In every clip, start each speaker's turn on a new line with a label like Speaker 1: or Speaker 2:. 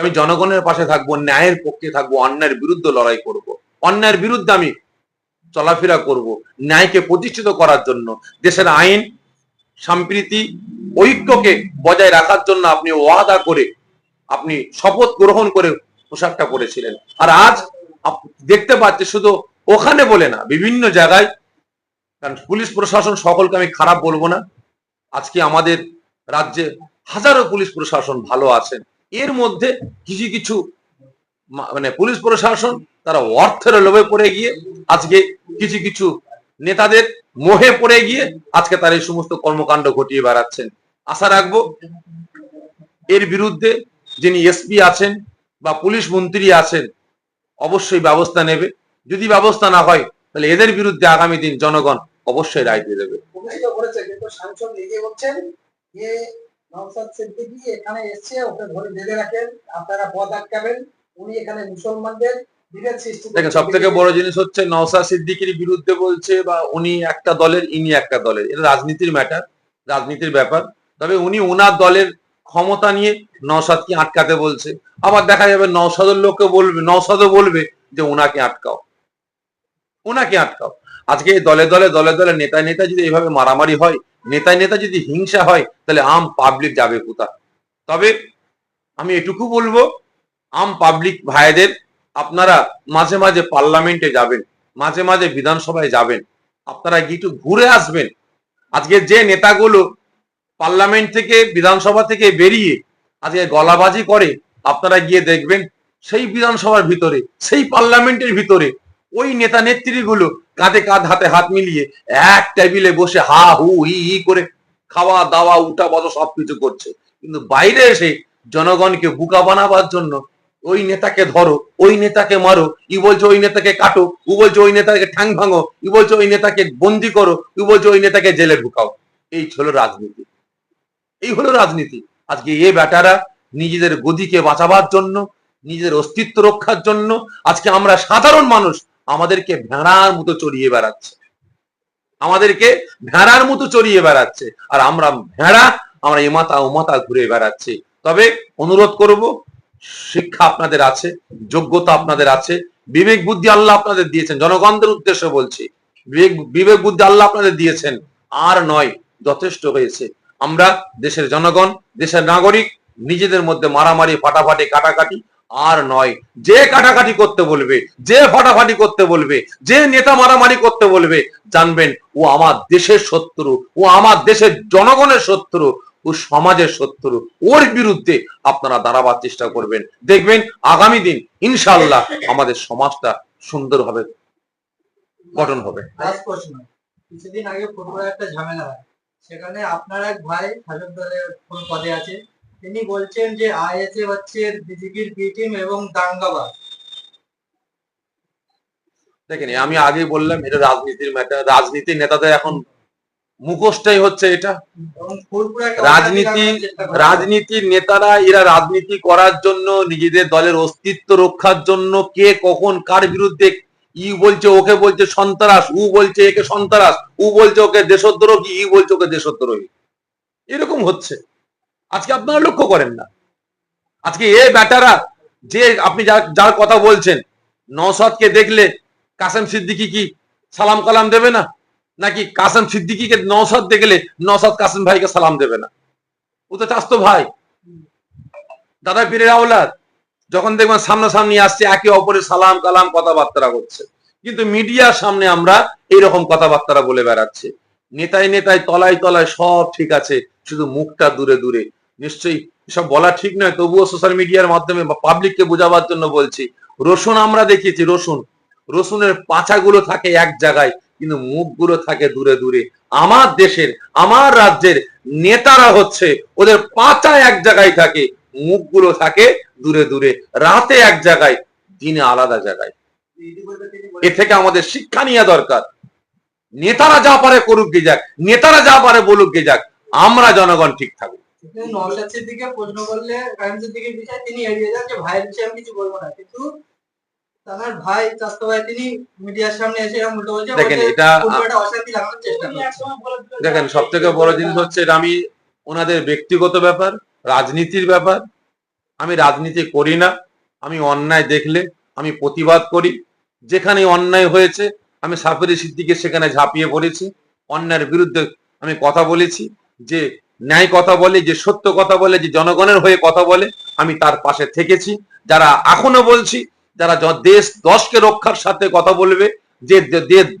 Speaker 1: আমি জনগণের পাশে থাকব, ন্যায়ের পক্ষে থাকব, অন্যায়ের বিরুদ্ধে লড়াই করব। অন্যায়ের বিরুদ্ধে আমি চলাফেরা করব ন্যায়কে প্রতিষ্ঠিত করার জন্য। দেশের আইন, সম্প্রীতি, ঐক্যকে বজায় রাখার জন্য আপনি ওয়াদা করে, আপনি শপথ গ্রহণ করে পোশাকটা পরেছিলেন। আর আজ দেখতে পাচ্ছি শুধু ওখানে বলে না, বিভিন্ন জায়গায়, কারণ পুলিশ প্রশাসন সকলকে আমি খারাপ বলব না। আজকে আমাদের রাজ্যে হাজারো পুলিশ প্রশাসন ভালো আছেন। এর মধ্যে কিছু কিছু মানে পুলিশ প্রশাসন তারা অর্থের লোভে পড়ে গিয়ে আজকে কিছু কিছু নেতাদের মোহে পড়ে গিয়ে আজকে তারা এই সমস্ত কর্মকাণ্ড ঘটিয়ে বেড়াচ্ছেন। আশা রাখব এর বিরুদ্ধে যিনি এসপি আছেন বা পুলিশ মন্ত্রী আছেন, অবশ্যই ব্যবস্থা নেবে। যদি ব্যবস্থা না হয়, তাহলে এদের বিরুদ্ধে আগামী দিন জনগণ অবশ্যই রায় দিয়ে দেবে।
Speaker 2: এখানে এসছে, ওকে ধরে বেঁধে রাখেন, আপনারা পথ আটকাবেন, উনি এখানে মুসলমানদের
Speaker 1: সব থেকে বড় জিনিস হচ্ছে নওসাদ সিদ্দিকির বিরুদ্ধে বলছে বা উনি একটা দলের, ইনি একটা দলের। এটা রাজনীতির ম্যাটার রাজনীতির ব্যাপার। তবে উনি ওনার দলের ক্ষমতা নিয়ে নওসাদকে আটকাতে বলছে। আবার দেখা যাবে নওসাদের লোককে বলবে নওসাদও বলবে যে ওনাকে আটকাও। ওনাকে আটকাও। আজকে দলে দলে দলে দলে নেতা নেতা যদি এইভাবে মারামারি হয় নেতায় নেতা যদি হিংসা হয়, তাহলে আম পাবলিক যাবে কোথা তবে আমি এটুকু বলব, আম পাবলিক ভাইদের আপনারা মাঝে মাঝে পার্লামেন্টে যাবেন, মাঝে মাঝে বিধানসভায় যাবেন, আপনারা গিয়ে একটু ঘুরে আসবেন। আজকে যে নেতাগুলো পার্লামেন্ট থেকে, বিধানসভা থেকে বেরিয়ে আজকে গলাবাজি করে, আপনারা গিয়ে দেখবেন সেই বিধানসভার ভিতরে, সেই পার্লামেন্টের ভিতরে ওই নেতা নেত্রীগুলো কাঁধে কাঁধ, হাতে হাত মিলিয়ে এক টেবিলে বসে হা, হু হি হি করে খাওয়া, দাওয়া, উঠা, বসা সবকিছু করছে। কিন্তু বাইরে এসে জনগণকে বুকা বানাবার জন্য ওই নেতাকে ধরো, ওই নেতাকে মারো, ই বলছে ওই নেতাকে কাটো ও বলছে ওই নেতাকে ঠ্যাং ভাঙো, ই বলছে ওই নেতাকে বন্দি করো, ই বলছে ওই নেতাকে জেলে ঢুকাও। এই হলো রাজনীতি। এই হলো রাজনীতি। আজকে এ বেটারা নিজেদের গদিকে বাঁচাবার জন্য, নিজেদের অস্তিত্ব রক্ষার জন্য, আজকে আমরা সাধারণ মানুষ আমাদেরকে ভেড়ার মতো চড়িয়ে বেড়াচ্ছে। আমাদেরকে ভেড়ার মতো চড়িয়ে বেড়াচ্ছে। আর আমরা ভেড়া, আমরা এমাতা ওমাতা ঘুরে বেড়াচ্ছি। তবে অনুরোধ করব, শিক্ষা আপনাদের আছে, যোগ্যতা আপনাদের আছে, বিবেক বুদ্ধি আল্লাহ আপনাদের দিয়েছেন। জনগণদের উদ্দেশ্যে বলছি, বিবেক বিবেক বুদ্ধি আল্লাহ আপনাদের দিয়েছেন। আর নয়, যথেষ্ট হয়েছে। আমরা দেশের জনগণ, দেশের নাগরিক, নিজেদের মধ্যে মারামারি, ফাটাফাটি, কাটাকাটি আর নয়, যে কাটাকাটি করতে বলবে, যে ফাটাফাটি করতে বলবে, যে নেতা মারামারি করতে বলবে, জানবেন ও আমার দেশের শত্রু, ও আমার দেশের জনগণের শত্রু, ও সমাজের শত্রু, ওর বিরুদ্ধে আপনারা দাঁড়াবার চেষ্টা করবেন। দেখবেন আগামী দিন, ইনশাআল্লাহ, আমাদের সমাজটা সুন্দরভাবে গঠন হবে।
Speaker 2: কিছুদিন আগে একটা ঝামেলা হয়। সেখানে আপনার এক ভাই শাসক দলের কোন পদে আছে। তিনি বলছেন যে আইএসএ হচ্ছে বিজেপির বি টিম এবং দাঙ্গাবাজ।
Speaker 1: দেখেন আমি আগেই বললাম এটা রাজনীতির ম্যাটার রাজনীতির নেতাদের এখন মুখোশটাই হচ্ছে এটা। রাজনীতি। রাজনীতির নেতারা এরা রাজনীতি করার জন্য নিজেদের দলের অস্তিত্ব রক্ষার জন্য কে কখন কার বিরুদ্ধে ই বলছে ওকে বলছে সন্ত্রাস উ বলছে একে সন্ত্রাস উ বলছে ওকে দেশদ্রোহী ই বলছে ওকে দেশদ্রোহী। এরকম হচ্ছে। আজকে আপনারা লক্ষ্য করেন না। আজকে এ ব্যাটারা যে আপনি যার কথা বলছেন নওসাদকে দেখলে কাসেম সিদ্দিকি কি সালাম কালাম দেবে না? নাকি কাসেম সিদ্দিকিকে নওসাদ দেখলে নওসাদ কাসেম ভাইকে সালাম দেবে না? ও তো চাস্তো ভাই। দাদা পীরের আওলাদ, যখন দেখবেন সামনাসামনি আসছে, একে অপরের সালাম কালাম কথাবার্তা করছে কিন্তু মিডিয়ার সামনে আমরা এইরকম কথাবার্তা বলে বেড়াচ্ছি। নেতায় নেতায়, তলায় তলায় সব ঠিক আছে, শুধু মুখটা দূরে দূরে। নিশ্চয়ই সব বলা ঠিক নয়, তবুও সোশ্যাল মিডিয়ার মাধ্যমে পাবলিককে বোঝাবার জন্য বলছি। রসুন আমরা দেখিয়েছি, রসুন। রসুনের পাছাগুলো থাকে এক জায়গায়, কিন্তু মুখগুলো থাকে দূরে দূরে। আমার দেশের, আমার রাজ্যের নেতারা হচ্ছে, ওদের পাতা এক জায়গায় থাকে, মুখগুলো থাকে দূরে দূরে। রাতে এক জায়গায়, দিনে আলাদা জায়গায়। এ থেকে আমাদের শিক্ষা নেওয়া দরকার। নেতারা যা পারে করুক গে যাক, নেতারা যা পারে বলুক গে যাক, আমরা জনগণ ঠিক থাকব
Speaker 2: কিন্তু নওশাদ সিদ্দিকে প্রশ্ন করলে কায়েম সিদ্দিকের বিষয়ে তিনি এড়িয়ে যান যে ভাইয়ের বিষয়ে আমি কিছু বলব না। কিন্তু তার ভাই চাস্তো ভাই তিনি মিডিয়ার সামনে এসে এরকম উল্টো বলছে
Speaker 1: দেখেন এটা
Speaker 2: অশান্তি লাগানোর চেষ্টা করছে।
Speaker 1: দেখেন সব থেকে বড় জিনিস হচ্ছে এটা আমি ওনাদের ব্যক্তিগত ব্যাপার রাজনীতির ব্যাপার। আমি রাজনীতি করি না আমি অন্যায় দেখলে আমি প্রতিবাদ করি। যেখানে অন্যায় হয়েছে আমি সাফেরি সিদ্দিকে সেখানে ঝাঁপিয়ে পড়েছি। অন্যায়ের বিরুদ্ধে আমি কথা বলেছি যে ন্যায় কথা বলে, যে সত্য কথা বলে, যে জনগণের হয়ে কথা বলে, আমি তার পাশে থেকেছি। যারা এখনও বলছি, যারা দেশ দশকে রক্ষার সাথে কথা বলবে, যে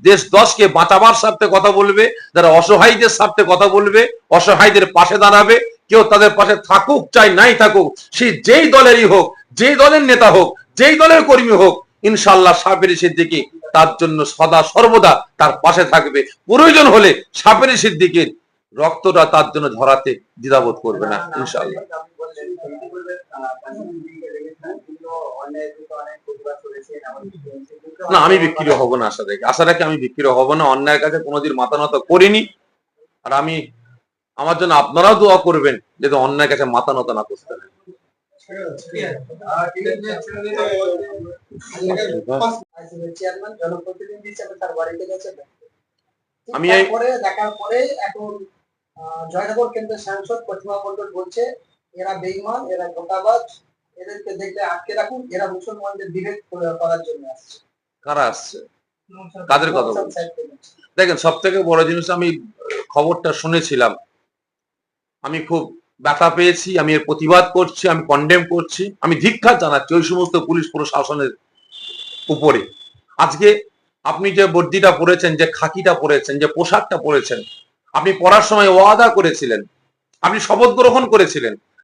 Speaker 1: দেশ দশকে বাঁচাবার স্বার্থে কথা বলবে, যারা অসহায়দের স্বার্থে কথা বলবে, অসহায়দের পাশে দাঁড়াবে, কেউ তাদের পাশে থাকুক, চাই নাই থাকুক, সে যেই দলেরই হোক, যেই দলের নেতা হোক, যেই দলের কর্মী হোক ইনশাল্লাহ সাপের সিদ্দিকি তার জন্য সদা সর্বদা তার পাশে থাকবে। প্রয়োজন হলে সাপের সিদ্দিকির রক্তটা তার জন্য ঝরাতে দ্বিধাবোধ করবে না ইনশাল্লাহ না আমি বিক্রি হব না আশা রেখে। আশা রেখে আমি বিক্রি হব না অন্যায়ের কাছে কোনোদিন মাথা নত করিনি। আর আমি আমার জন্য আপনারাও দোয়া করবেন যাতে অন্যায়ের কাছে মাথা নত না করতে আমি
Speaker 2: দেখার পরে এখন জয়নগর কেন্দ্রের সাংসদ প্রতিমা মন্ডল বলছে এরা বেইমান এরা ধোকাবাজ এদেরকে দেখলে আটকে রাখুন এরা মুসলমানদের বিভেদ করার জন্য আসছে।
Speaker 1: কারা আসছে? কাদের কথা। দেখেন সব থেকে বড় জিনিস আমি খবরটা শুনেছিলাম। আমি খুব ব্যথা পেয়েছি আমি এর প্রতিবাদ করছি আমি কন্ডেম করছি আমি ধিক্ষার জানাচ্ছি ওই সমস্ত পুলিশ প্রশাসনের উপরে। আজকে আপনি যে বর্দিটা পরেছেন যে খাকিটা পরেছেন যে পোশাকটা পরেছেন আপনি পড়ার সময় ওয়াদা করেছিলেন। আপনি শপথ গ্রহণ করেছিলেন।